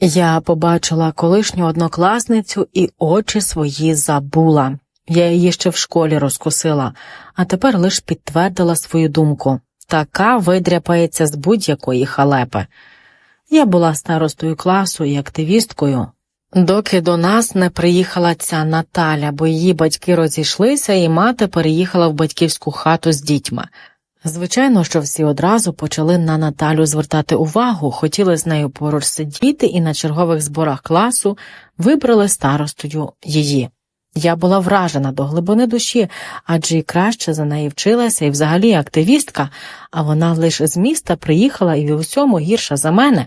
Я побачила колишню однокласницю і очі свої забула. Я її ще в школі розкусила, а тепер лиш підтвердила свою думку така видряпається з будь-якої халепи. Я була старостою класу і активісткою, доки до нас не приїхала ця Наталя, бо її батьки розійшлися, і мати переїхала в батьківську хату з дітьми. Звичайно, що всі одразу почали на Наталю звертати увагу, хотіли з нею поруч сидіти і на чергових зборах класу вибрали старостою її. Я була вражена до глибини душі, адже і краще за неї вчилася і взагалі активістка, а вона лише з міста приїхала і в усьому гірша за мене.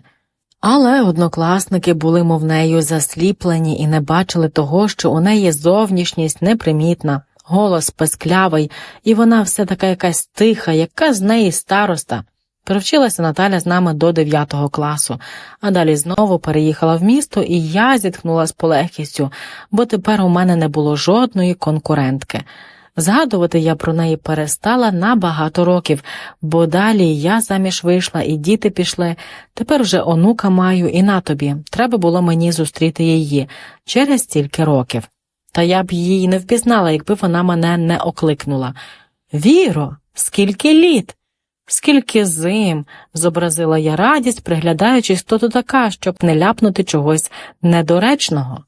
Але однокласники були, мов нею, засліплені і не бачили того, що у неї зовнішність непримітна, голос песклявий, і вона все така якась тиха, яка з неї староста. Привчилася Наталя з нами до 9 класу, а далі знову переїхала в місто, і я зітхнула з полегкістю, бо тепер у мене не було жодної конкурентки. Згадувати я про неї перестала на багато років, бо далі я заміж вийшла, і діти пішли. Тепер вже онука маю, і на тобі. Треба було мені зустріти її через стільки років. Та я б її не впізнала, якби вона мене не окликнула. Віро, скільки літ? Скільки зим, зобразила я радість, приглядаючись, хто то така, щоб не ляпнути чогось недоречного.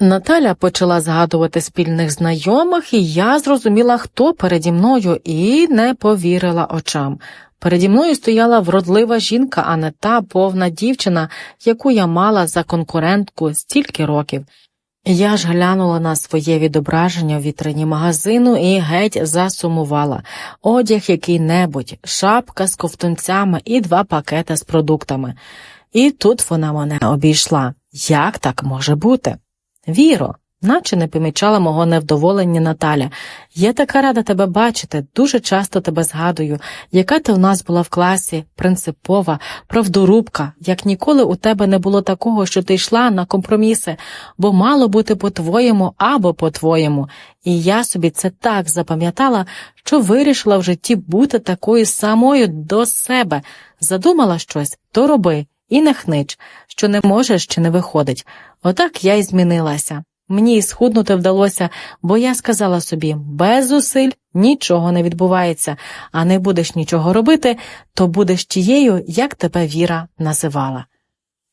Наталя почала згадувати спільних знайомих, і я зрозуміла, хто переді мною, і не повірила очам. Переді мною стояла вродлива жінка, а не та повна дівчина, яку я мала за конкурентку стільки років. Я ж глянула на своє відображення в вітрині магазину і геть засумувала одяг який небудь, шапка з ковтунцями і два пакети з продуктами. І тут вона мене обійшла. Як так може бути? Віро, наче не помічала мого невдоволення Наталя. Я така рада тебе бачити, дуже часто тебе згадую, яка ти у нас була в класі, принципова, правдорубка, як ніколи у тебе не було такого, що ти йшла на компроміси, бо мало бути по-твоєму або по-твоєму. І я собі це так запам'ятала, що вирішила в житті бути такою самою до себе. Задумала щось, то роби. І не хнич, що не можеш чи не виходить. Отак я й змінилася. Мені схуднути вдалося, бо я сказала собі без зусиль нічого не відбувається, а не будеш нічого робити, то будеш тією, як тебе Віра називала.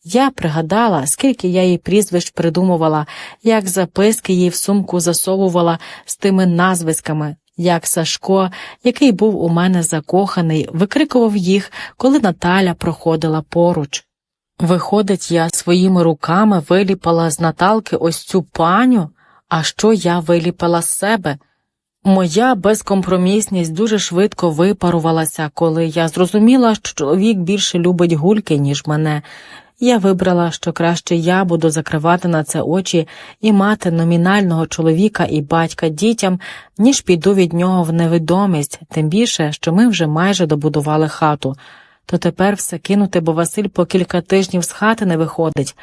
Я пригадала, скільки я їй прізвищ придумувала, як записки їй в сумку засовувала з тими назвиськами, як Сашко, який був у мене закоханий, викрикував їх, коли Наталя проходила поруч. Виходить, я своїми руками виліпала з Наталки ось цю паню, а що я виліпила з себе? Моя безкомпромісність дуже швидко випарувалася, коли я зрозуміла, що чоловік більше любить гульки, ніж мене. Я вибрала, що краще я буду закривати на це очі і мати номінального чоловіка і батька дітям, ніж піду від нього в невідомість, тим більше, що ми вже майже добудували хату то тепер все кинути, бо Василь по кілька тижнів з хати не виходить.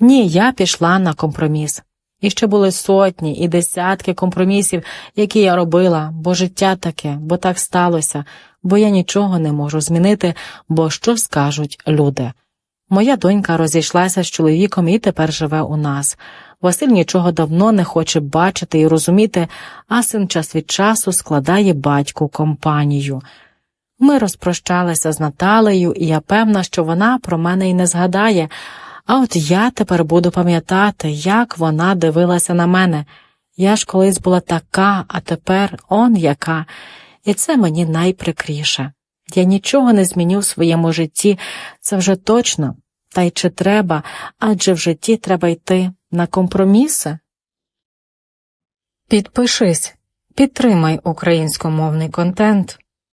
Ні, я пішла на компроміс. І ще були сотні і десятки компромісів, які я робила, бо життя таке, бо так сталося, бо я нічого не можу змінити, бо що скажуть люди. Моя донька розійшлася з чоловіком і тепер живе у нас. Василь нічого давно не хоче бачити і розуміти, а син час від часу складає батьку компанію. Ми розпрощалися з Наталею, і я певна, що вона про мене й не згадає, а от я тепер буду пам'ятати, як вона дивилася на мене. Я ж колись була така, а тепер он яка, і це мені найприкріше. Я нічого не зміню в своєму житті, це вже точно, та й чи треба, адже в житті треба йти на компроміси. Підпишись, підтримай українськомовний контент.